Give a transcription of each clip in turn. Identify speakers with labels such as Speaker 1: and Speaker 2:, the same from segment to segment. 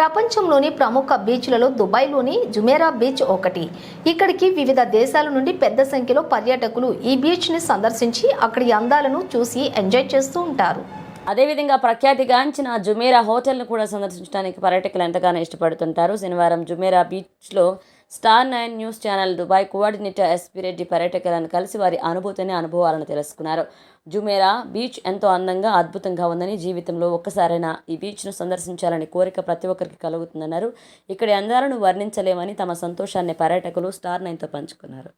Speaker 1: ప్రపంచంలోని ప్రముఖ బీచ్లలో దుబాయ్లోని Jumeirah beach ఒకటి. ఇక్కడికి వివిధ దేశాల నుండి పెద్ద సంఖ్యలో పర్యాటకులు ఈ బీచ్ని సందర్శించి అక్కడి అందాలను చూసి ఎంజాయ్ చేస్తూ ఉంటారు.
Speaker 2: అదేవిధంగా ప్రఖ్యాతిగాంచిన జుమేరా హోటల్ను కూడా సందర్శించడానికి పర్యాటకులు ఎంతగానో ఇష్టపడుతుంటారు. శనివారం జుమేరా బీచ్లో Star Nine News channel Dubai coordinator SP Reddy పర్యాటకులను కలిసి వారి అనుభూతిని అనుభవాలను తెలుసుకున్నారు. జుమేరా బీచ్ ఎంతో అందంగా అద్భుతంగా ఉందని జీవితంలో ఒక్కసారైనా ఈ బీచ్ను సందర్శించాలని కోరిక ప్రతి ఒక్కరికి కలుగుతుందన్నారు. ఇక్కడి అందాలను వర్ణించలేమని తమ సంతోషాన్ని పర్యాటకులు స్టార్ నైన్తో పంచుకున్నారు.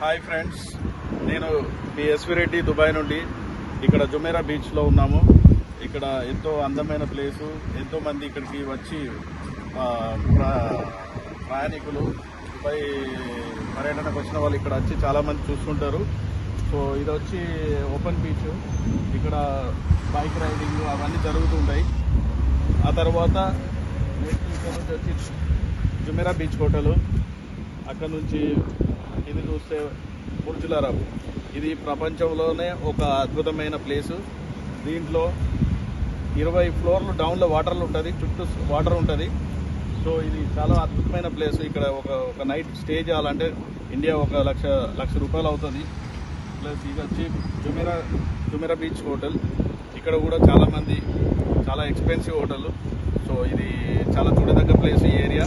Speaker 3: హాయ్ ఫ్రెండ్స్ నేను మీ ఎస్వి రెడ్డి దుబాయ్ నుండి ఇక్కడ జుమేరా బీచ్లో ఉన్నాము. ఇక్కడ ఎంతో అందమైన ప్లేసు ఎంతోమంది ఇక్కడికి వచ్చి ప్ర- ప్రయాణికులు దుబాయ్ పర్యటనకు వచ్చిన వాళ్ళు ఇక్కడ వచ్చి చాలామంది చూస్తుంటారు. సో ఇది వచ్చి ఓపెన్ బీచ్. ఇక్కడ బైక్ రైడింగ్ అవన్నీ జరుగుతుంటాయి ఆ తర్వాత నెక్స్ట్ ఇక్కడ నుంచి వచ్చి జుమేరా బీచ్ హోటల్. అక్కడ నుంచి ఇది చూస్తే బుర్జుల అరబ్ ఇది ప్రపంచంలోనే ఒక అద్భుతమైన ప్లేసు. దీంట్లో ఇరవై ఫ్లోర్లు డౌన్లో వాటర్లు ఉంటుంది చుట్టూ వాటర్ ఉంటుంది. సో ఇది చాలా అద్భుతమైన ప్లేస్. ఇక్కడ ఒక ఒక నైట్ స్టే చేయాలంటే ఇండియా ఒక లక్ష లక్ష రూపాయలు అవుతుంది. ప్లస్ ఇది వచ్చి జుమెరా జుమెరా బీచ్ హోటల్. ఇక్కడ కూడా చాలామంది చాలా ఎక్స్పెన్సివ్ హోటల్ సో ఇది చాలా చూడదగ్గ ప్లేస్ ఈ ఏరియా.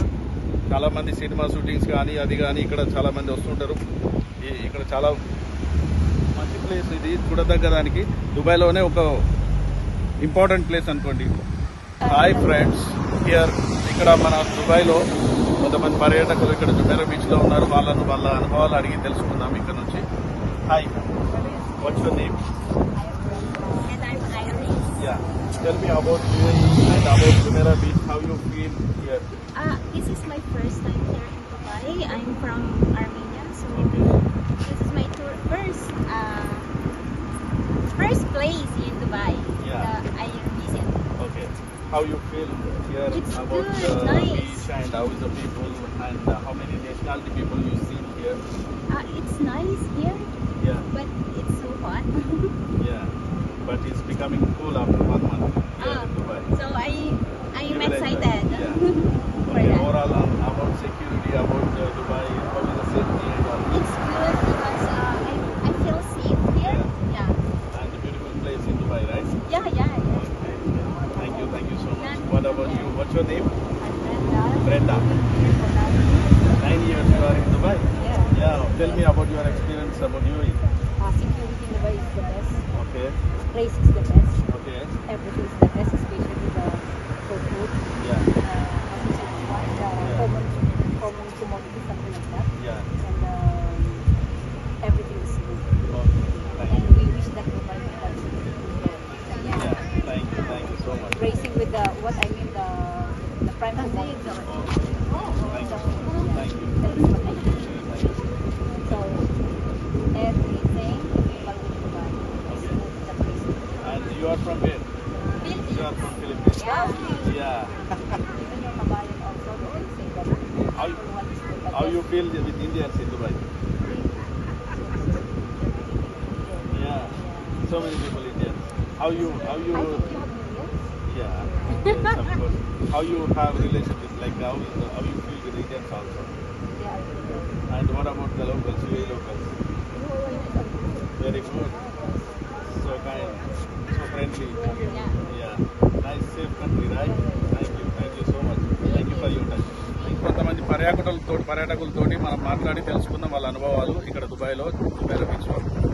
Speaker 3: చాలామంది సినిమా షూటింగ్స్ కానీ అది కానీ ఇక్కడ చాలామంది వస్తుంటారు. ఇక్కడ చాలా మంచి ప్లేస్ ఇది. చూడదగ్గ దానికి దుబాయ్లోనే ఒక ఇంపార్టెంట్ ప్లేస్ అనుకోండి. Hi friends here. ఇక్కడ మన దుబాయ్లో కొంతమంది పర్యాటకులు ఇక్కడ జుబేరా బీచ్లో ఉన్నారు. వాళ్ళను వాళ్ళ అనుభవాలు అడిగి తెలుసుకుందాం ఇక్కడ నుంచి. హాయ్.
Speaker 4: వచ్చింది
Speaker 3: Yeah. Tell me about Dubai, and about Jumeirah Beach. How you feel here?
Speaker 4: Uh, this is my first time here in Dubai. I'm from Armenia, so this is my tour, first uh, first place in Dubai.
Speaker 3: Yeah.
Speaker 4: I visit.
Speaker 3: Okay. How you feel here
Speaker 4: it's
Speaker 3: about
Speaker 4: good,
Speaker 3: the
Speaker 4: nice.
Speaker 3: beach and how is the people and uh, how many nationality people? You? What's your name? Brenda.
Speaker 4: uh,
Speaker 3: Nine years you are in Dubai.
Speaker 4: yeah.
Speaker 3: Yeah. Tell me about your experience about UAE.
Speaker 5: Uh, security in Dubai is the best.
Speaker 3: Okay.
Speaker 5: Place is the best.
Speaker 3: Okay.
Speaker 5: Everything is the best, especially the for food.
Speaker 3: Yeah.
Speaker 5: Uh, as you said, one,
Speaker 3: Yeah.
Speaker 5: common, common commodity, something like that.
Speaker 3: Yeah.
Speaker 5: And um, everything is good.
Speaker 3: Okay. Thank
Speaker 5: And
Speaker 3: you.
Speaker 5: we wish that Dubai will continue to grow.
Speaker 3: Yeah. Thank you. Thank you so much.
Speaker 5: Racing with the, what I mean,
Speaker 3: primal.
Speaker 5: So everything
Speaker 3: And you are from. You are from Philippines.
Speaker 5: Yeah.
Speaker 3: How,
Speaker 5: you,
Speaker 3: how you feel with India and yeah. So many people How you how you?
Speaker 5: I think you have.
Speaker 3: Yeah. Yes, of course. How you have relationship, like how, how you feel with Indians also? Yeah. And what about the locals, UAE locals? Very good. So kind, so friendly. Yeah. Nice, safe country, right? Thank you, thank you so much. Thank you for your time. కొంతమంది పర్యాటకులతో పర్యాటకులతోటి మనం మాట్లాడి తెలుసుకుందాం వాళ్ళ అనుభవాలు ఇక్కడ దుబాయ్లో దుబాయ్లో పిచ్చుకోవాలి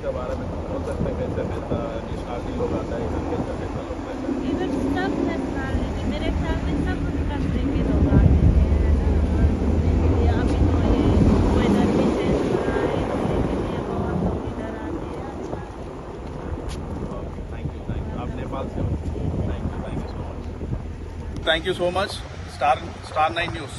Speaker 3: ये बीच के बारे में बोल सकते हैं कैसे रहता है नेशनलिटी लोग आता है कैसा कैसा लोग रहता है?
Speaker 4: इधर सब नेशनलिटी मेरे ख्याल में सब कंट्री के लोग आते हैं है ना? और घूमने के लिए अभी तो ये वेदर भी चेंज हो रहा है इसके लिए बहुत लोग इधर आते हैं अच्छा।
Speaker 3: थैंक यू थैंक यू आप नेपाल से thank you thank you so much thank you so much Star Star Nine News